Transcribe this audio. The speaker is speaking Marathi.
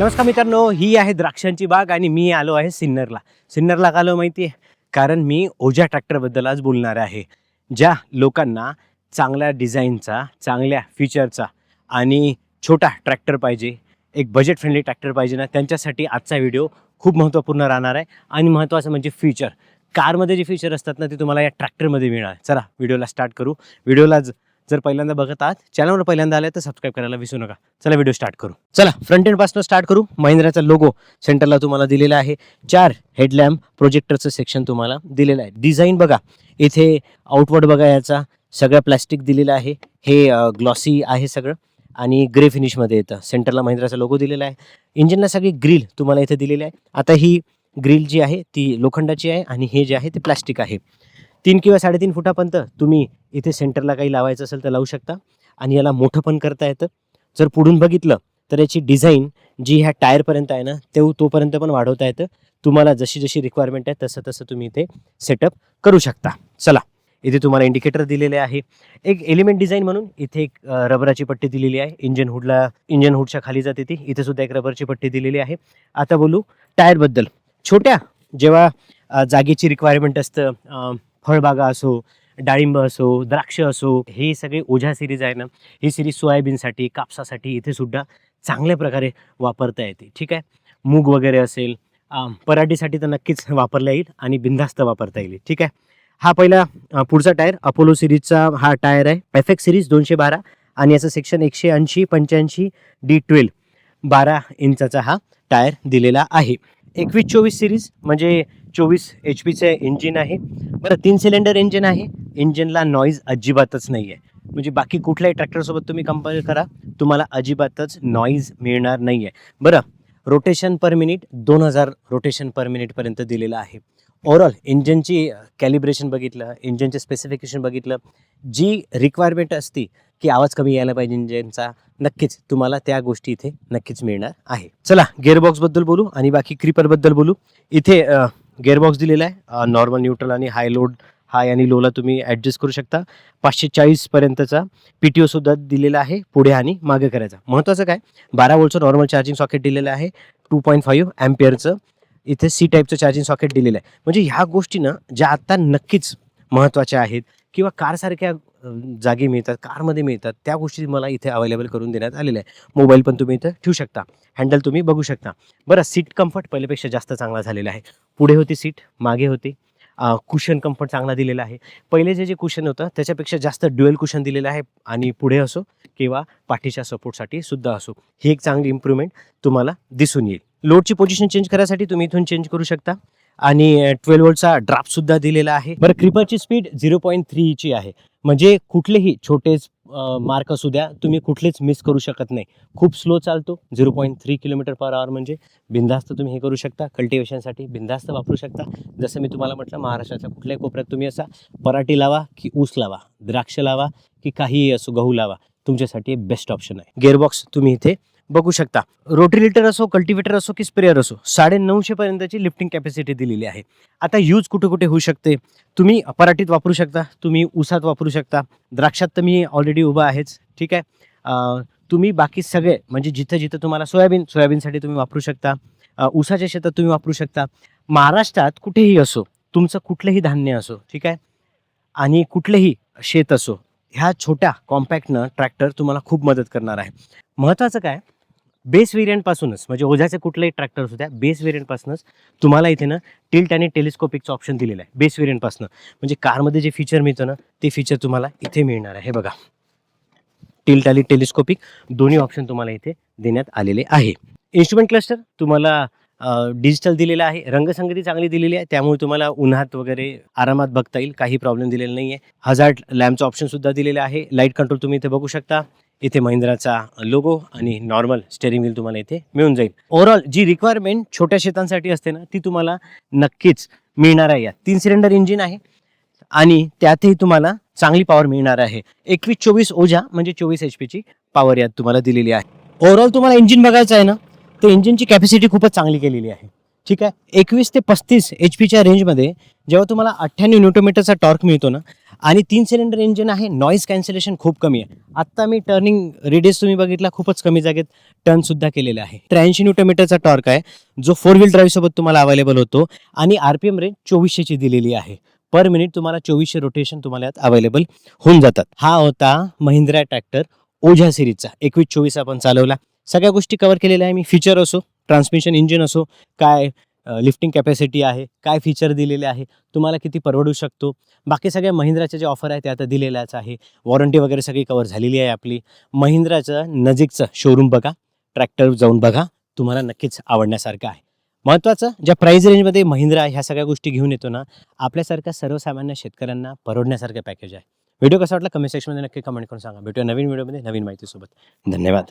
नमस्कार मित्रांनो ही आहे द्राक्षांची बाग आणि मी आलो आहे सिन्नरला. सिन्नरला का आलो माहिती आहे कारण मी ओझा ट्रॅक्टरबद्दल आज बोलणार आहे ज्या लोकांना चांगल्या डिझाईनचा चांगल्या फीचरचा आणि छोटा ट्रॅक्टर पाहिजे एक बजेट फ्रेंडली ट्रॅक्टर पाहिजे ना त्यांच्यासाठी आजचा व्हिडिओ खूप महत्त्वपूर्ण राहणार आहे. आणि महत्त्वाचं म्हणजे फीचर कारमध्ये जे फीचर असतात ना ते तुम्हाला या ट्रॅक्टरमध्ये मिळणार. चला व्हिडिओला स्टार्ट करू. व्हिडिओला जर पहिल्यांदा बघत आहात चॅनलवर पहिल्यांदा आले तर सबस्क्राईब करायला विसरू नका. चला व्हिडिओ स्टार्ट करू. चला फ्रंट एंडपासून स्टार्ट करू. महिंद्राचा लोगो सेंटरला तुम्हाला दिलेला आहे. चार हेडलॅम्प प्रोजेक्टरचं सेक्शन तुम्हाला दिलेलं आहे. डिझाईन बघा. इथे आउटवर्ड बघा याचा. सगळं प्लॅस्टिक दिलेलं आहे. हे ग्लॉसी आहे सगळं. आणि ग्रे फिनिशमध्ये येतं. सेंटरला महिंद्राचा लोगो दिलेला आहे. इंजिनला सगळी ग्रिल तुम्हाला इथे दिलेली आहे. आता ही ग्रिल जी आहे ती लोखंडाची आहे आणि हे जे आहे ते प्लॅस्टिक आहे. तीन किंवा साडेतीन फुटापर्यंत तुम्ही इथे सेंटरला काही लावायचं असेल तर लावू शकता. आणि याला मोठं पण करता येतं. जर पुढून बघितलं तर याची डिझाईन जी ह्या टायरपर्यंत आहे ना ते तोपर्यंत पण वाढवता येतं. तुम्हाला जशी जशी रिक्वायरमेंट आहे तसं तसं तुम्ही इथे सेटअप करू शकता. चला इथे तुम्हाला इंडिकेटर दिलेले आहे. एक एलिमेंट डिझाईन म्हणून इथे एक रबराची पट्टी दिलेली आहे. इंजन हुडला इंजन हुडच्या खाली जाते ती. इथे सुद्धा एक रबरची पट्टी दिलेली आहे. आता बोलू टायरबद्दल. छोट्या जेव्हा जागेची रिक्वायरमेंट असतं फळबागा असो डाळिंब असो द्राक्ष असो हे सगळे ओझा सिरीज आहे ना ही सिरीज सोयाबीनसाठी कापसासाठी इथे सुद्धा चांगल्या प्रकारे वापरता येते. ठीक आहे? मूग वगैरे असेल पराठीसाठी तर नक्कीच वापरता येईल आणि बिंदास्त वापरता येईल. ठीक आहे? हा पहिला पुढचा टायर अपोलो सिरीजचा हा टायर आहे. पॅफेक्ट सिरीज दोनशे बारा आणि याचं सेक्शन एकशे ऐंशी पंच्याऐंशी डी ट्वेल्व बारा इंचाचा हा टायर दिलेला आहे. एकवीस चोवीस सिरीज म्हणजे चोवीस एच पीचे इंजिन आहे. बरं तीन सिलेंडर इंजिन आहे. इंजिनला नॉईज अजिबातच नाही आहे म्हणजे बाकी कुठल्याही ट्रॅक्टरसोबत तुम्ही कंपेअर करा तुम्हाला अजिबातच नॉईज मिळणार नाही आहे बरं रोटेशन पर मिनिट दोन हजार रोटेशन पर मिनिटपर्यंत दिलेलं आहे. ओव्हरऑल इंजनची कॅलिब्रेशन बघितलं इंजनचे स्पेसिफिकेशन बघितलं. जी रिक्वायरमेंट असती की आवाज कमी यायला पाहिजे इंजनचा नक्कीच तुम्हाला त्या गोष्टी इथे नक्कीच मिळणार आहे. चला गेअरबॉक्सबद्दल बोलू आणि बाकी क्रिपरबद्दल बोलू. इथे गेअरबॉक्स दिलेला आहे. नॉर्मल न्यूट्रल आणि हाय लोड हाय आणि लोला तुम्ही ॲडजस्ट करू शकता. पाचशे चाळीसपर्यंतचा पी टी ओसुद्धा दिलेला आहे पुढे आणि मागे करायचा. महत्त्वाचं काय? बारा वोल्टचं नॉर्मल चार्जिंग सॉकेट दिलेलं आहे. टू पॉईंट फाईव्ह ॲम्पियरचं इथे सी टाईपचं चार्जिंग सॉकेट दिलेलं आहे. म्हणजे ह्या गोष्टी ना ज्या आत्ता नक्कीच महत्त्वाच्या आहेत किंवा कारसारख्या जागी मिळतात कारमध्ये मिळतात त्या गोष्टी मला इथे अवेलेबल करून देण्यात आलेल्या आहे मोबाईल पण तुम्ही इथं ठेवू शकता. हँडल तुम्ही बघू शकता. बरं सीट कम्फर्ट पहिल्यापेक्षा जास्त चांगला झालेला आहे. पुढे होती सीट मागे होती. कुशन कम्फर्ट चांगला दिलेला आहे. पहिले जे जे कुशन होतं त्याच्यापेक्षा जास्त ड्युएल कुशन दिलेलं आहे आणि पुढे असो किंवा पाठीच्या सपोर्टसाठी सुद्धा असो. ही एक चांगली इम्प्रूव्हमेंट तुम्हाला दिसून येईल. लोडची पोझिशन चेंज करायसाठी तुम्ही इथून चेंज करू शकता. आणि ट्वेल्व वोल्टचा ड्राफ्ट सुद्धा दिलेला आहे. बरं क्रिपरची स्पीड झिरो पॉईंट थ्रीची आहे. म्हणजे कुठलेही छोटेच मार्क असू द्या तुम्ही कुठलेच मिस करू शकत नाही. खूप स्लो चालतो zero point three kilometre per hour म्हणजे बिंदास्त तुम्ही हे करू शकता. कल्टिवेशनसाठी बिंदास्त वापरू शकता. जसं मी तुम्हाला म्हटलं महाराष्ट्राच्या कुठल्याही कोपऱ्यात तुम्ही असा पराठी लावा की ऊस लावा द्राक्ष लावा की काही असो गहू लावा तुमच्यासाठी बेस्ट ऑप्शन आहे. गेअरबॉक्स तुम्ही इथे बघू शकता. रोटरीलिटर असो कल्टिवेटर असो की स्प्रेअर असो साडे पर्यंतची लिफ्टिंग कॅपॅसिटी दिलेली आहे. आता यूज कुठे कुठे होऊ शकते? तुम्ही पराठीत वापरू शकता तुम्ही ऊसात वापरू शकता. द्राक्षात तर मी ऑलरेडी उभा आहेच ठीक आहे? तुम्ही बाकी सगळे म्हणजे जिथं जिथं तुम्हाला सोयाबीन सोयाबीनसाठी तुम्ही वापरू शकता. उसाच्या ऊसाच्या शेतात तुम्ही वापरू शकता. महाराष्ट्रात कुठेही असो तुमचं कुठलंही धान्य असो ठीक आहे? आणि कुठलंही शेत असो ह्या छोट्या कॉम्पॅक्टनं ट्रॅक्टर तुम्हाला खूप मदत करणार आहे. महत्त्वाचं काय? बेस व्हेरियंटपासूनच म्हणजे ओझ्याचे कुठलेही ट्रॅक्टर असू द्या बेस व्हेरियंटपासूनच तुम्हाला इथे ना टिल्ट आणि टेलिस्कोपिकचं ऑप्शन दिलेलं आहे. बेस व्हेरियंटपासून म्हणजे कारमध्ये जे फीचर मिळतं ना ते फीचर तुम्हाला इथे मिळणार आहे. हे बघा. टिल्ट आणि टेलिस्कोपिक दोन्ही ऑप्शन तुम्हाला इथे देण्यात आलेले आहे. इन्स्ट्रुमेंट क्लस्टर तुम्हाला डिजिटल दिलेलं आहे. रंगसंगती चांगली दिलेली आहे. त्यामुळे तुम्हाला उन्हात वगैरे आरामात बघता येईल. काही प्रॉब्लेम दिलेला नाही आहे हजार्ड लॅम्पचं ऑप्शनसुद्धा दिलेलं आहे. लाइट कंट्रोल तुम्ही इथे बघू शकता. इथे महिंद्राचा लोगो आणि नॉर्मल स्टेअरिंग व्हील तुम्हाला इथे मिळून जाईल. ओव्हरऑल जी रिक्वायरमेंट छोट्या शेतांसाठी असते ना ती तुम्हाला नक्कीच मिळणार आहे. या तीन सिलेंडर इंजिन आहे आणि त्यातही तुम्हाला चांगली पॉवर मिळणार आहे. एकवीस चोवीस ओझा म्हणजे चोवीस एच पीची पॉवर यात तुम्हाला दिलेली आहे. ओव्हरऑल तुम्हाला इंजिन बघायचं आहे ना तर इंजिनची कॅपॅसिटी खूपच चांगली केलेली आहे. ठीक आहे? एकवीस ते पस्तीस एच पीच्या रेंजमध्ये जेव्हा तुम्हाला अठ्ठ्याण्णव न्यूटोमीटरचा टॉर्क मिळतो ना आणि तीन सिलेंडर इंजिन आहे नॉईज कॅन्सलेशन खूप कमी आहे. आत्ता मी टर्निंग रेडियस तुम्ही बघितला खूपच कमी जागेत टर्नसुद्धा केलेला आहे. त्र्याऐंशी न्यूटोमीटरचा टॉर्क आहे जो फोर व्हील ड्राईव्हसोबत तुम्हाला अवेलेबल होतो आणि आर पी एम रेंज चोवीसशेची दिलेली आहे. पर मिनिट तुम्हाला चोवीसशे रोटेशन तुम्हाला यात अवेलेबल होऊन जातात. हा होता महिंद्रा ट्रॅक्टर ओझा सिरीजचा एकवीस चोवीस आपण चालवला. सगळ्या गोष्टी कव्हर केलेल्या आहे. मी फीचर असो ट्रान्समिशन इंजिन असो काय लिफ्टिंग कॅपॅसिटी आहे काय फीचर दिलेले आहे तुम्हाला किती परवडू शकतो? बाकी सगळ्या महिंद्राच्या जे ऑफर आहे ते आता दिलेल्याच आहे. वॉरंटी वगैरे सगळी कवर झालेली आहे आपली. महिंद्राचं नजीकचं शोरूम बघा ट्रॅक्टर जाऊन बघा तुम्हाला नक्कीच आवडण्यासारखं आहे. महत्त्वाचं ज्या प्राईज रेंजमध्ये महिंद्रा ह्या सगळ्या गोष्टी घेऊन येतो ना आपल्यासारख्या सर्वसामान्य शेतकऱ्यांना परवडण्यासारखं पॅकेज आहे. व्हिडिओ कसा वाटला? कमेंट सेक्शनमध्ये नक्की कमेंट करून सांगा. भेटूया नवीन व्हिडिओमध्ये नवीन माहितीसोबत. धन्यवाद.